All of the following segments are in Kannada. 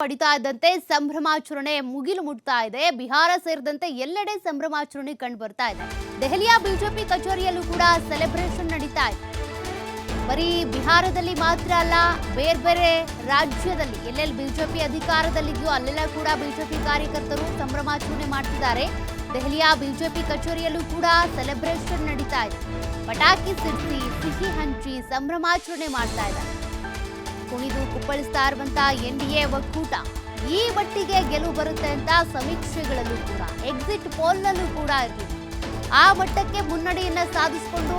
ಪಡಿತಾ ಇದ್ದಂತೆ ಸಂಭ್ರಮಾಚರಣೆ ಮುಗಿಲು ಮುಟ್ತಾ ಇದೆ. ಬಿಹಾರ ಸೇರಿದಂತೆ ಎಲ್ಲೆಡೆ ಸಂಭ್ರಮಾಚರಣೆ ಕಂಡು ಬರ್ತಾ ಇದೆ. ದೆಹಲಿಯ ಬಿಜೆಪಿ ಕಚೇರಿಯಲ್ಲೂ ಕೂಡ ಸೆಲೆಬ್ರೇಷನ್ ನಡೀತಾ ಇದೆ. ಬರೀ ಬಿಹಾರದಲ್ಲಿ ಮಾತ್ರ ಅಲ್ಲ, ಬೇರೆ ಬೇರೆ ರಾಜ್ಯದಲ್ಲಿ, ಎಲ್ಲೆಲ್ಲಿ ಬಿಜೆಪಿ ಅಧಿಕಾರದಲ್ಲಿದೆಯೋ ಅಲ್ಲೆಲ್ಲ ಕೂಡ ಬಿಜೆಪಿ ಕಾರ್ಯಕರ್ತರು ಸಂಭ್ರಮಾಚರಣೆ ಮಾಡ್ತಿದ್ದಾರೆ. ದೆಹಲಿಯ ಬಿಜೆಪಿ ಕಚೇರಿಯಲ್ಲೂ ಕೂಡ ಸೆಲೆಬ್ರೇಷನ್ ನಡೀತಾ ಇದೆ. ಪಟಾಕಿ ಸಿಡಿಸಿ, ಸಿಹಿ ಹಂಚಿ ಸಂಭ್ರಮಾಚರಣೆ ಮಾಡ್ತಾ ಇದ್ದಾರೆ. ಕುಣಿದು ಕುಪ್ಪಳಿಸ್ತಾ ಇರುವಂತ ಎನ್ ಡಿ ಎ ಒಕ್ಕೂಟ ಈ ಮಟ್ಟಿಗೆ ಗೆಲುವು ಬರುತ್ತೆ ಅಂತ ಸಮೀಕ್ಷೆಗಳಲ್ಲೂ ಕೂಡ ಎಕ್ಸಿಟ್ ಪೋಲ್ನಲ್ಲೂ ಕೂಡ ಇರಲಿಲ್ಲ ಆ ಮಟ್ಟಕ್ಕೆ ಮುನ್ನಡೆಯನ್ನ ಸಾಧಿಸಿಕೊಂಡು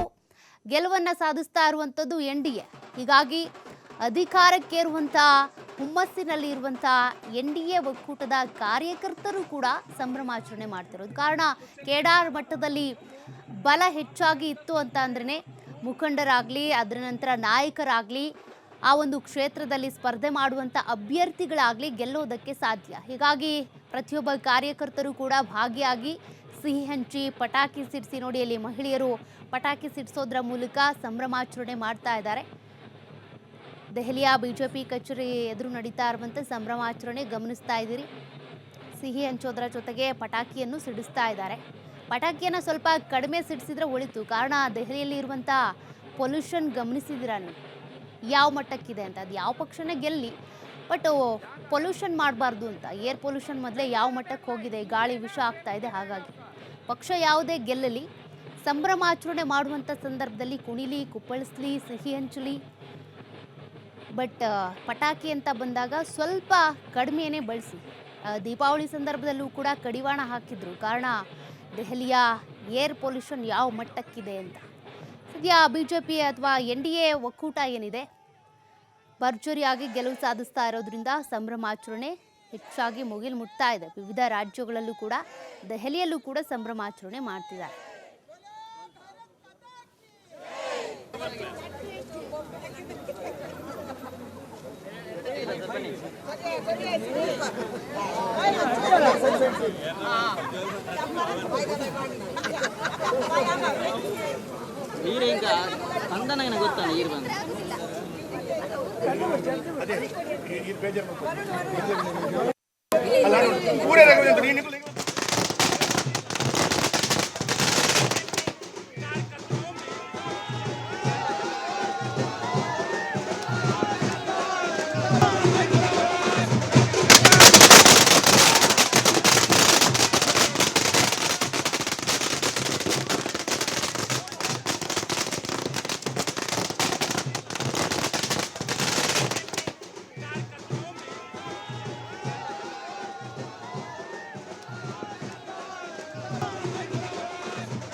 ಗೆಲುವನ್ನ ಸಾಧಿಸ್ತಾ ಇರುವಂಥದ್ದು ಎನ್ ಡಿ ಎ. ಹೀಗಾಗಿ ಅಧಿಕಾರಕ್ಕೇರುವಂಥ ಹುಮ್ಮಸ್ಸಿನಲ್ಲಿ ಇರುವಂಥ ಎನ್ ಡಿ ಎ ಒಕ್ಕೂಟದ ಕಾರ್ಯಕರ್ತರು ಕೂಡ ಸಂಭ್ರಮಾಚರಣೆ ಮಾಡ್ತಿರೋದು. ಕಾರಣ, ಕೇಡಾರ್ ಮಟ್ಟದಲ್ಲಿ ಬಲ ಹೆಚ್ಚಾಗಿ ಇತ್ತು ಅಂತ ಅಂದ್ರೆ ಮುಖಂಡರಾಗಲಿ, ಅದರ ನಂತರ ನಾಯಕರಾಗಲಿ ಆ ಒಂದು ಕ್ಷೇತ್ರದಲ್ಲಿ ಸ್ಪರ್ಧೆ ಮಾಡುವಂಥ ಅಭ್ಯರ್ಥಿಗಳಾಗಲಿ ಗೆಲ್ಲೋದಕ್ಕೆ ಸಾಧ್ಯ. ಹೀಗಾಗಿ ಪ್ರತಿಯೊಬ್ಬ ಕಾರ್ಯಕರ್ತರು ಕೂಡ ಭಾಗಿಯಾಗಿ ಸಿಹಿ ಹಂಚಿ ಪಟಾಕಿ ಸಿಡಿಸಿ ನೋಡಿ ಅಲ್ಲಿ ಮಹಿಳೆಯರು ಪಟಾಕಿ ಸಿಡಿಸೋದ್ರ ಮೂಲಕ ಸಂಭ್ರಮಾಚರಣೆ ಮಾಡ್ತಾ ಇದ್ದಾರೆ. ದೆಹಲಿಯ ಬಿಜೆಪಿ ಕಚೇರಿ ಎದುರು ನಡೀತಾ ಇರುವಂಥ ಸಂಭ್ರಮಾಚರಣೆ ಗಮನಿಸ್ತಾ ಇದ್ದೀರಿ. ಸಿಹಿ ಹಂಚೋದ್ರ ಜೊತೆಗೆ ಪಟಾಕಿಯನ್ನು ಸಿಡಿಸ್ತಾ ಇದ್ದಾರೆ. ಪಟಾಕಿಯನ್ನು ಸ್ವಲ್ಪ ಕಡಿಮೆ ಸಿಡಿಸಿದ್ರೆ ಒಳಿತು. ಕಾರಣ ದೆಹಲಿಯಲ್ಲಿ ಇರುವಂಥ ಪೊಲ್ಯೂಷನ್ ಗಮನಿಸಿದ್ದೀರಾ ನೀವು? ಯಾವ ಮಟ್ಟಕ್ಕಿದೆ ಅಂತ, ಅದು ಯಾವ ಪಕ್ಷನೇ ಗೆಲ್ಲಿ ಬಟ್ ಪೊಲ್ಯೂಷನ್ ಮಾಡಬಾರ್ದು ಅಂತ ಏರ್ ಪೊಲ್ಯೂಷನ್ ಮೊದಲೇ ಯಾವ ಮಟ್ಟಕ್ಕೆ ಹೋಗಿದೆ, ಗಾಳಿ ವಿಷ ಆಗ್ತಾ ಇದೆ, ಹಾಗಾಗಿ. ಪಕ್ಷ ಯಾವುದೇ ಗೆಲ್ಲಲಿ, ಸಂಭ್ರಮಾಚರಣೆ ಮಾಡುವಂಥ ಸಂದರ್ಭದಲ್ಲಿ ಕುಣಿಲಿ, ಕುಪ್ಪಳಿಸ್ಲಿ, ಸಿಹಿ ಹಂಚಲಿ ಬಟ್ ಪಟಾಕಿ ಅಂತ ಬಂದಾಗ ಸ್ವಲ್ಪ ಕಡಿಮೆಯೇ ಬಳಸಿ. ದೀಪಾವಳಿ ಸಂದರ್ಭದಲ್ಲೂ ಕೂಡ ಕಡಿವಾಣ ಹಾಕಿದ್ರು, ಕಾರಣ ದೆಹಲಿಯ ಏರ್ ಪೊಲ್ಯೂಷನ್ ಯಾವ ಮಟ್ಟಕ್ಕಿದೆ ಅಂತ. ಸದ್ಯ ಬಿ ಜೆ ಪಿ ಅಥವಾ ಎನ್ ಡಿ ಎ ಒಕ್ಕೂಟ ಏನಿದೆ? ಭರ್ಜರಿಯಾಗಿ ಗೆಲುವು ಸಾಧಿಸ್ತಾ ಇರೋದ್ರಿಂದ ಸಂಭ್ರಮಾಚರಣೆ ಹೆಚ್ಚಾಗಿ ಮುಗಿಲು ಮುಟ್ತಾ ಇದೆ. ವಿವಿಧ ರಾಜ್ಯಗಳಲ್ಲೂ ಕೂಡ, ದೆಹಲಿಯಲ್ಲೂ ಕೂಡ ಸಂಭ್ರಮಾಚರಣೆ ಮಾಡ್ತಿದ್ದಾರೆ. ನೀರು ಈಗ ಸ್ಪಂದನ ನನಗೆ ಗೊತ್ತಾ ನೀರು ಬಂದು Thank.